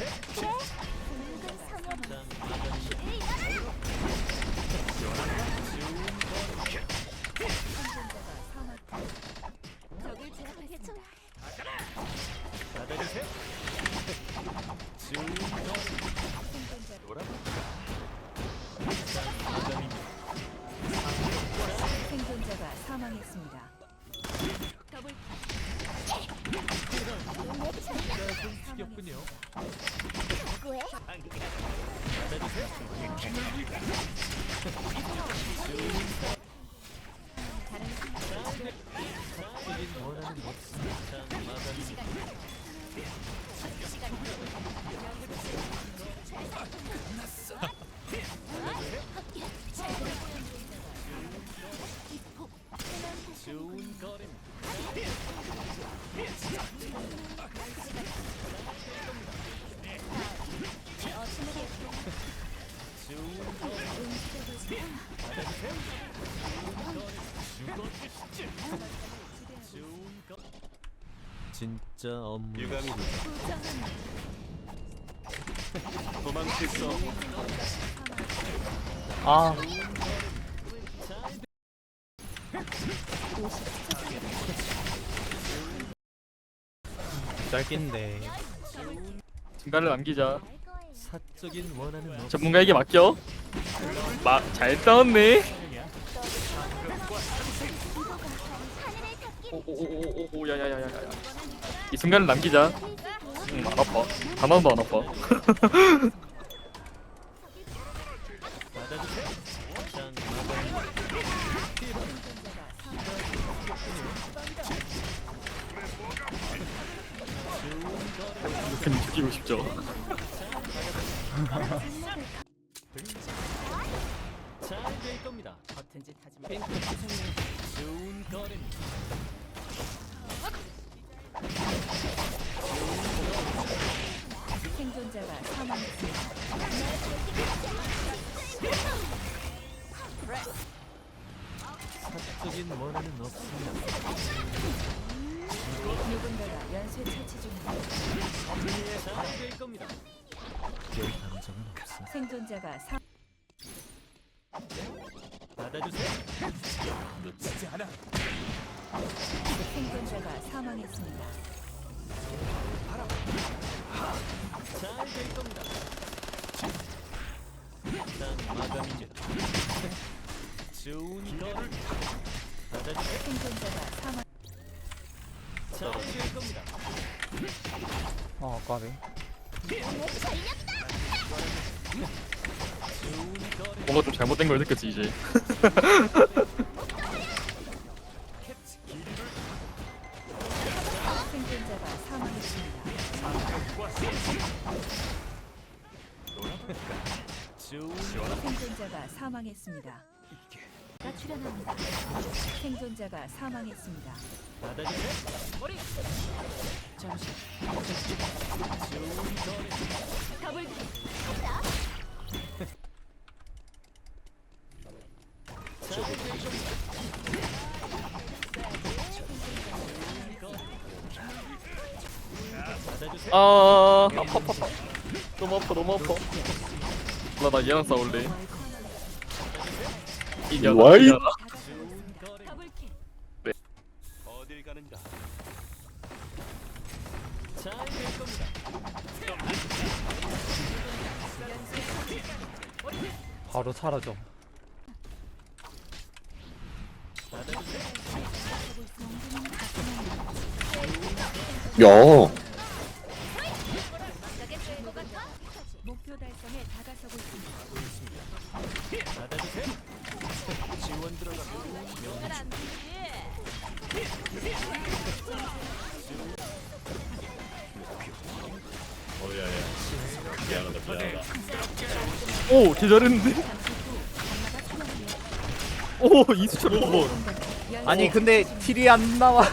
어? 좋은 거리 진짜 업무. 유감이 없. 아 짧긴데 중간을 남기자. 사적인 원하는 없. 전문가에게 맡겨. 막잘 싸웠네. 오오오오오 야야야야야. 이 순간을 남기자. 응, 안 아파. 하나도 안 아파. 그냥 죽이고 싶죠. 잘될 겁니다. 버튼 짓 하지 마. 좋은 거리입니다. 생존자가 사망했습니다. 사적인 원하는 없습니다. 누군가가 연쇄 처치 중입니다. 잘될 겁니다. 별 감정은 없어. 생존자가 사 받아주세요. 놓치지 않아. 생존자가 사망했습니다. 잘될 겁니다. 장 마감입니다. 좋은 거리. 받아주세요. 생존자가 사망 잘될 겁니다. 아 까비. 뭔가 좀 잘못된 걸 느꼈지 이제. 생존자가 사망했습니다. 가 출연합니다. 생존자가 사망했습니다. 받아주세요. 잠시 좋은 거리. 더블. 받 아 아파 아파 아파. 너무 아파 너무 아파. 나 나 얘랑 싸울래. 이 녀석. 와이. 이 녀석. 거리. 더블킬. 어딜 가는가? 잘될 겁니다. 바로 사라져 받 목표 달성에 다가서고 있습니다. 받아주세요. 지원 들어가고 명중. 오 개잘했는데. 오 이수철 뭐. 아니 근데 딜이 안 나와